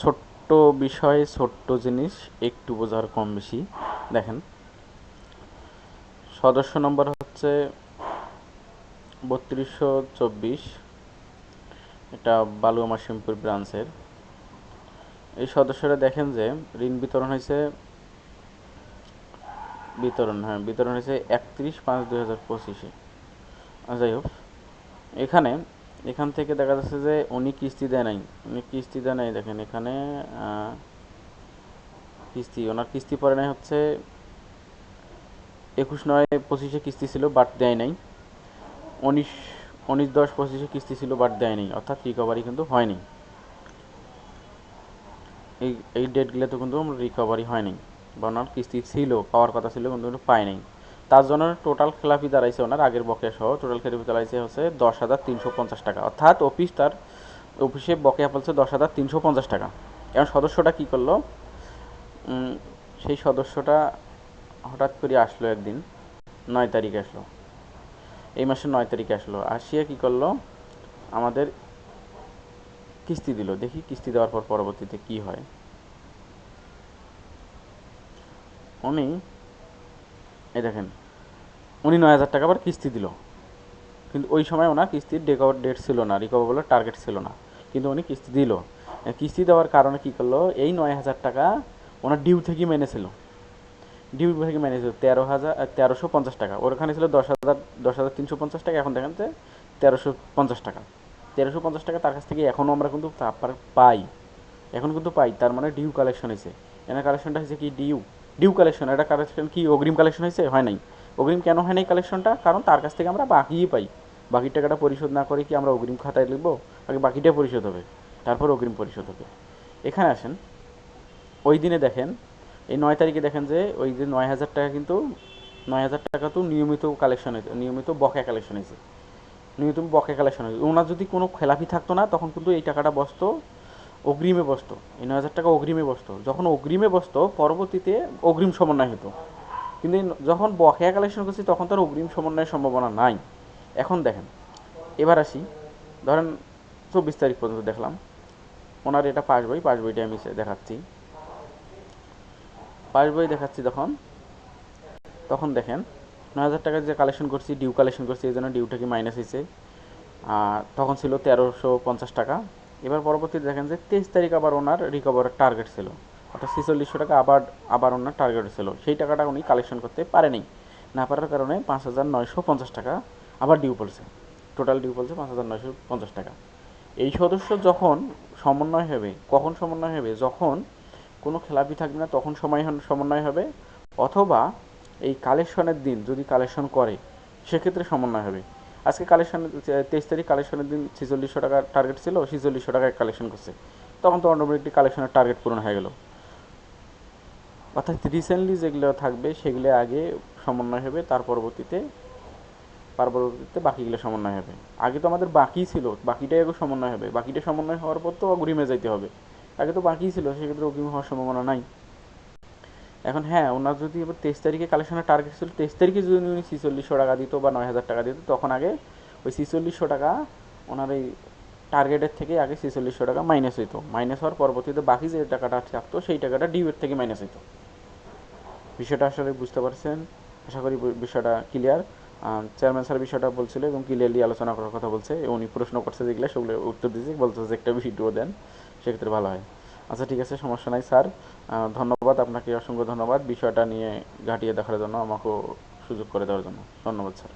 ছোট্ট বিষয়, ছোট্ট জিনিস একটু বোঝার কম বেশি। দেখেন, সদস্য নম্বর হচ্ছে বত্রিশশো চব্বিশ। এটা বালুয়া মাসিমপুর ব্রাঞ্চের। এই সদস্যরা দেখেন যে, ঋণ বিতরণ হয়েছে, বিতরণ হ্যাঁ বিতরণ হয়েছে একত্রিশ পাঁচ দুই হাজার পঁচিশে। যাই হোক, এখানে এখান থেকে দেখা যাচ্ছে যে উনি কিস্তি দেয় নাই। উনি কিস্তি দেয় নাই, দেখেন এখানে কিস্তি, ওনার কিস্তি পরে নাই হচ্ছে একুশ নয় পঁচিশে কিস্তি ছিল, বাট দেয় নাই। উনিশ উনিশ দশ পঁচিশে কিস্তি ছিল, বাট দেয় নাই, অর্থাৎ রিকভারি কিন্তু হয়নি এই এই ডেটগুলোতে কিন্তু রিকভারি হয়নি বা ওনার কিস্তি ছিল, পাওয়ার কথা ছিল, কিন্তু পায় নাই। তার জন্য টোটাল খেলাফি দাঁড়াইছে ওনার, আগের বকেয়া সহ। টোটাল খেলাফি দাঁড়াইছে হচ্ছে দশ হাজার তিনশো পঞ্চাশ টাকা। অর্থাৎ অফিস তার অফিসে বকেয়া ফেলছে দশ হাজার তিনশো পঞ্চাশ টাকা। এখন সদস্যটা কী করল? সেই সদস্যটা হঠাৎ করে আসলো একদিন, নয় তারিখে আসলো। এই মাসের নয় তারিখে আসলো। আসিয়া কি করল? আমাদের কিস্তি দিল। দেখি কিস্তি দেওয়ার পর পরবর্তীতে কি হয়। উনি, এই দেখেন উনি নয় হাজার টাকা আবার কিস্তি দিল। কিন্তু ওই সময় ওনার কিস্তির ডেকআউট ডেট ছিল না রিকভারেবলের টার্গেট ছিল না। কিন্তু উনি কিস্তি দিল। কিস্তি দেওয়ার কারণে কী করল? এই নয় হাজার টাকা ওনার ডিউ থেকে মেনেছিল। ডিউ থেকে মেনেছিল তেরো হাজার তেরোশো পঞ্চাশ টাকা। ওর ওখানে ছিল দশ হাজার দশ হাজার তিনশো পঞ্চাশ টাকা। এখন দেখেন যে তেরোশো পঞ্চাশ টাকা। তেরোশো পঞ্চাশ টাকা তার কাছ থেকে এখনও আমরা কিন্তু পাই। এখন কিন্তু পাই, তার মানে ডিউ কালেকশন হয়েছে। এনার কালেকশনটা হয়েছে কি? ডিউ ডিউ কালেকশন এটা কালেকশন কি? অগ্রিম কালেকশন হয়েছে? হয় নাই। অগ্রিম কেন হয় নাই কালেকশনটা কারণ তার কাছ থেকে আমরা বাকিই পাই। বাকি টাকাটা পরিশোধ না করে কি আমরা অগ্রিম খাতায় লিখব? আগে বাকিটা পরিশোধ হবে। তারপর অগ্রিম পরিশোধ হবে। এখানে আসেন। ওই দিনে দেখেন, এই নয় তারিখে দেখেন যে ওই যে নয় হাজার টাকা কিন্তু, নয় হাজার টাকা তো নিয়মিত কালেকশন হয়েছে, নিয়মিত বকেয়া কালেকশন হয়েছে। নিয়মিত বকেয়া কালেকশন হয়েছে। ওনার যদি কোনো খেলাপি থাকতো না, তখন কিন্তু এই টাকাটা বসতো, অগ্রিমে বসতো। এই নয় হাজার টাকা অগ্রিমে বসতো। যখন অগ্রিমে বসতো, পরবর্তীতে অগ্রিম সমন্বয় হতো। কিন্তু যখন বকেয়া কালেকশন করছি, তখন তার অগ্রিম সমন্বয়ের সম্ভাবনা নাই। এখন দেখেন, এবার আসি, ধরেন চব্বিশ তারিখ পর্যন্ত দেখলাম, ওনার এটা পাস বই পাস বইটা আমি দেখাচ্ছি। পাস বই দেখাচ্ছি তখন তখন দেখেন, নয় হাজার টাকা যে কালেকশন করছি ডিউ কালেকশন করছি, এই জন্য ডিউটা কি মাইনাস হয়েছে? আর তখন ছিল তেরোশো পঞ্চাশ টাকা। এবার পরবর্তীতে দেখেন যে তেইশ তারিখ আবার ওনার রিকভারের টার্গেট ছিল। অর্থাৎ ছেচল্লিশশো টাকা আবার আবার ওনার টার্গেট ছিল। সেই টাকাটা উনি কালেকশন করতে পারেনি। না পারার কারণে পাঁচ হাজার নয়শো পঞ্চাশ টাকা আবার ডিউ পড়ছে। টোটাল ডিউ পড়ছে পাঁচ হাজার নয়শো পঞ্চাশ টাকা। এই সদস্য যখন সমন্বয় হবে, কখন সমন্বয় হবে? যখন কোনো খেলাপি থাকবে না, তখন সময় সমন্বয় হবে। অথবা এই কালেকশনের দিন যদি কালেকশন করে, সেক্ষেত্রে সমন্বয় হবে। আজকে কালেকশন তেইশ তারিখ কালেকশনের দিন ছেচল্লিশশো টাকার টার্গেট ছিল, ছেচল্লিশশো টাকায় কালেকশন করছে। তখন তো অটোমেটিক কালেকশনের টার্গেট পূরণ হয়ে গেল। অর্থাৎ রিসেন্টলি যেগুলো থাকবে, সেগুলো আগে সমন্বয় হবে, তার পরবর্তীতে পরবর্তীতে বাকিগুলো সমন্বয় হবে। আগে তো আমাদের বাকি ছিল, বাকিটাই আগে সমন্বয় হবে। বাকিটা সমন্বয় হওয়ার পর তো অগ্রিমে যাইতে হবে। আগে তো বাকি ছিল, সেক্ষেত্রে অগ্রিম হওয়ার সম্ভাবনা নাই। এখন হ্যাঁ ওনার যদি এবার তেইশ তারিখে কালেকশনের টার্গেট ছিল, তেইশ তারিখে যদি উনি ছিচল্লিশশো টাকা দিত বা নয় হাজার টাকা দিত, তখন আগে ওই ছিচল্লিশশো টাকা ওনার এই টার্গেটের থেকে আগে ছিচল্লিশশো টাকা মাইনাস হইতো। মাইনাস হওয়ার পরবর্তীতে বাকি যে টাকাটা থাকতো সেই টাকাটা ডিউয়ের থেকে মাইনাস হইতো। বিষয়টা আসলে বুঝতে পারছেন। আশা করি বিষয়টা ক্লিয়ার চেয়ারম্যান স্যার বিষয়টা বলছিল এবং ক্লিয়ারলি আলোচনা করার কথা বলছে। উনি প্রশ্ন করছে যেগুলো, সেগুলো উত্তর দিয়েছে। বলছে যে একটা ভিডিও দেন, সেক্ষেত্রে ভালো হয়। আচ্ছা ঠিক আছে, সমস্যা নাই স্যার ধন্যবাদ, আপনাকে অসংখ্য ধন্যবাদ বিষয়টা নিয়ে ঘাটিয়ে দেখার জন্য, আমাকেও সুযোগ করে দেওয়ার জন্য। ধন্যবাদ স্যার